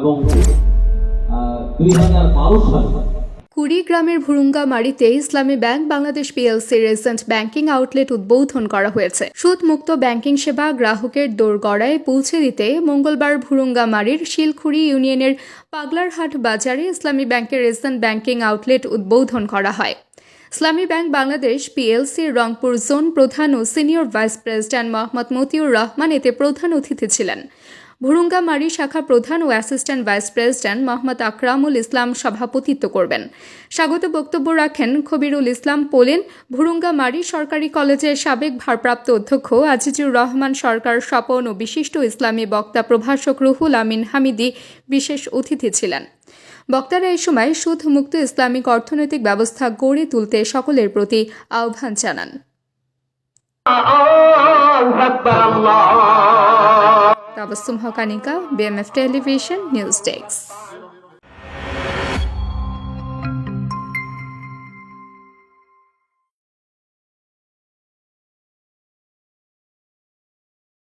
এবং দুই হাজার বারো সালে কুড়িগ্রামের ভুরুঙ্গা মারিতে ইসলামী ব্যাংক বাংলাদেশ পিএলসি রেসেন্ট ব্যাংকিং আউটলেট উদ্বোধন করা হয়েছে। সুদ মুক্ত ব্যাংকিং সেবা গ্রাহকের দোরগড়ায় পৌঁছে দিতে মঙ্গলবার ভুরুঙ্গা মারির শিলখুড়ি ইউনিয়নের পাগলারহাট বাজারে ইসলামী ব্যাংকের রেসেন্ট ব্যাংকিং আউটলেট উদ্বোধন করা হয়। Islami Bank Bangladesh PLC Rangpur zone প্রধান ও senior vice president Mohammad Motiur Rahman এতে প্রধান অতিথি ছিলেন। ভুরুঙ্গামারি শাখা প্রধান ও assistant vice president Mohammad Akramul Islam সভাপতিত্ব করবেন। স্বাগত বক্তব্য রাখেন খবিরুল ইসলাম পোলেন, ভুরুঙ্গামারি সরকারি কলেজের সাবেক ভারপ্রাপ্ত অধ্যক্ষ আজিজুর রহমান সরকার স্বপন ও বিশিষ্ট ইসলামী বক্তা প্রভাষক রুহুল আমিন হামিদি বিশেষ অতিথি ছিলেন। বক্তারা এই সময় সুদ মুক্ত ইসলামিক অর্থনৈতিক ব্যবস্থা গড়ে তুলতে সকলের প্রতি আহ্বান জানান। তাবাসুম হকানিকা বিএমএফ টেলিভিশন নিউজ ডেস্ক